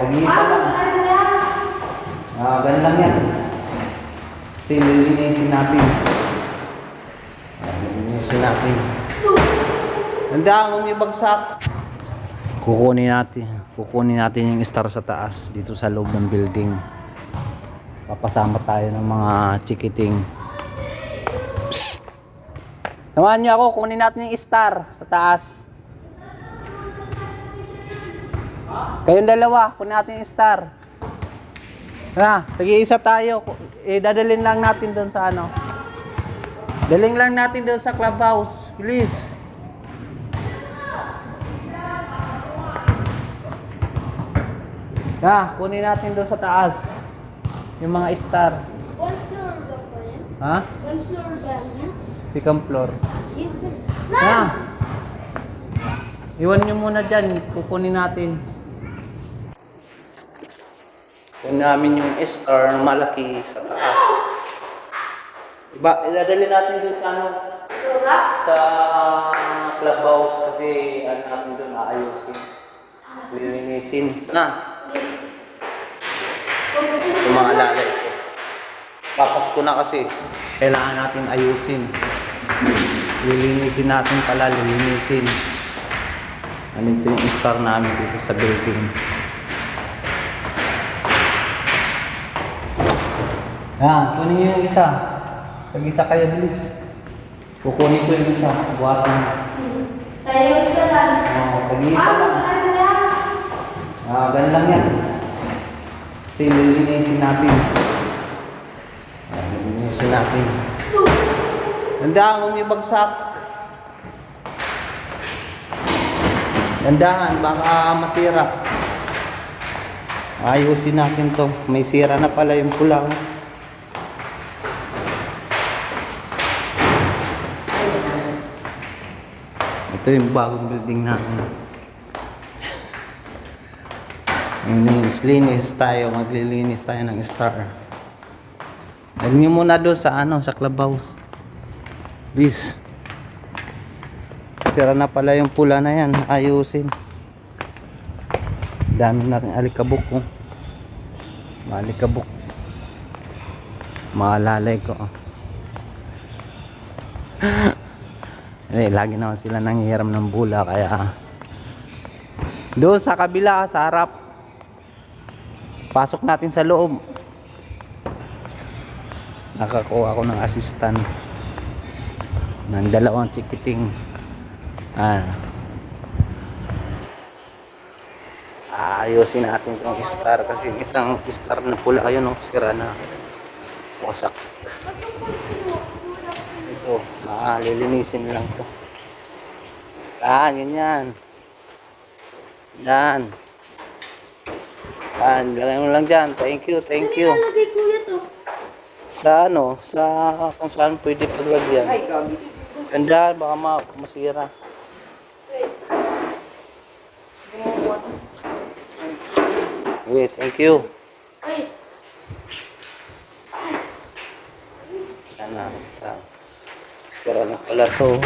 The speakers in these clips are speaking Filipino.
tag-iisa lang. Ah, ganun lang yan. Kasi natin. Lilinisin natin. Handa mo may bagsak. Kukunin natin. Kukunin natin yung star sa taas dito sa loob ng building. Papasama tayo ng mga chikiting. Psst! Samahan niyo ako, kunin natin yung star sa taas. Kayong dalawa, kunin natin yung star. Ha, tagi-isa tayo. Eh, dadalhin lang natin doon sa ano. Daling lang natin doon sa clubhouse. Please. Ha, kunin natin doon sa taas. Yung mga star. One floor ba po yan? Ha? One floor ba yan? Second floor. Yes, sir. Ha? Iwan nyo muna dyan. Kukunin natin. Kunin namin yung star na malaki sa taas. Iba, iladali natin doon sa ano, sa clubhouse kasi ano natin doon aayusin. Lilinisin. Na, yung mga lalay ko. Papasko na kasi. Kailangan natin ayusin. Lilinisin natin pala, lilinisin. Ano ito yung star namin dito sa building. Yan, kunin niyo yung isa. Pag-isa kayo, bilis. Kukunin ko yung isa. Buhatin mo. Tayo isa lang. Oo, pag-isa lang. ano yan? Ah, ganun lang yan. Kasi lilinisin natin. Ah, lilinisin natin. Tandaan kung may bagsak. Dandahan, baka masira. Ayusin natin to. May sira na pala yung pula. oh. Ito yung bagong building namin. Linis tayo, maglilinis tayo ng star. Lagyan niyo muna doon sa ano, sa clubhouse. Please. Tira na pala yung pula na yan, ayusin. Dami na rin alikabok ko. Maalikabok. Maalalay ko. Eh, lagi naman sila nanghihiram ng bula kaya doon sa kabila, sa harap. Pasok natin sa loob. Nakakuha ako ng assistant ng dalawang chikiting. Ah. Ayusin natin itong star kasi isang star na pula ayun no, sira na. Wasak. Ito, ah, lilinisin lang to. Ah, ganyan. Yan. Yan, lagay mo lang dyan. Thank you, thank you. Nilalagay kuya to. Sa ano, sa kung saan pwede paglagyan. Ganda, baka ma masira. Wait, thank you. Ay, Yan na, basta. Sira na pala to.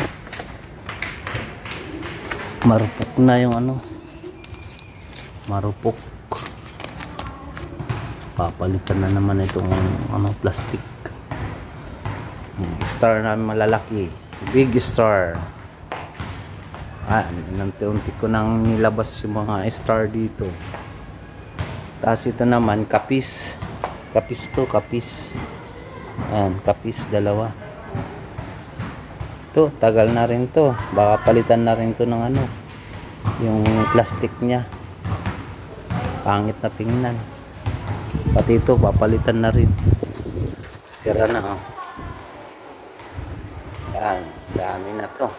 Marupok na yung ano. Marupok. Papalitan na naman itong ano, plastic. Yung Star namin malalaki. Big star. Ah, unti-unti ko nang nilabas yung mga star dito. Tapos ito naman, kapis. Kapis to, kapis. Ayan, kapis dalawa. To, tagal na rin to. Baka palitan na rin to ng ano, yung plastic niya. Pangit na tingnan. Pati ito, papalitan na rin. Sira na, oh. Yan, dami na to.